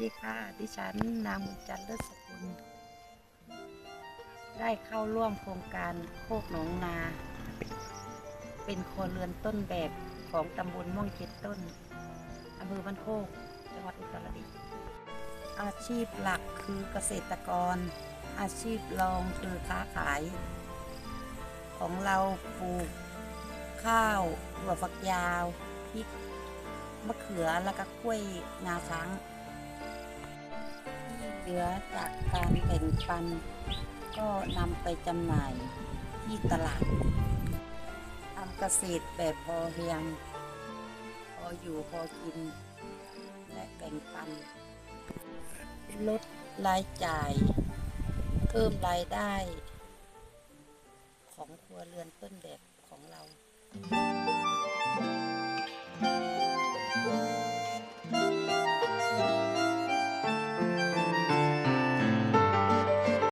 ดีค่ะ ดิฉันนางบุญจันทร์เลิศสกุล ได้เข้าร่วมโครงการโคกหนองนา เป็นครัวเรือนต้นแบบของตำบลม่วงเจ็ดต้นอำเภอบ้านโคกจังหวัดอุตรดิตถ์อาชีพหลักคือเกษตรกร อาชีพรองคือค้าขาย ของเราปลูก ข้าวหัวฝักยาวพริกมะเขือแล้วก็กล้วยงาช้าง เหลือจากการแบ่งปัน ก็นำไปจำหน่ายที่ตลาดทำเกษตรแบบพอเพียง พออยู่พอกิน และแบ่งปัน ลดรายจ่าย เพิ่มรายได้ ของครัวเรือนต้นแบบของเรา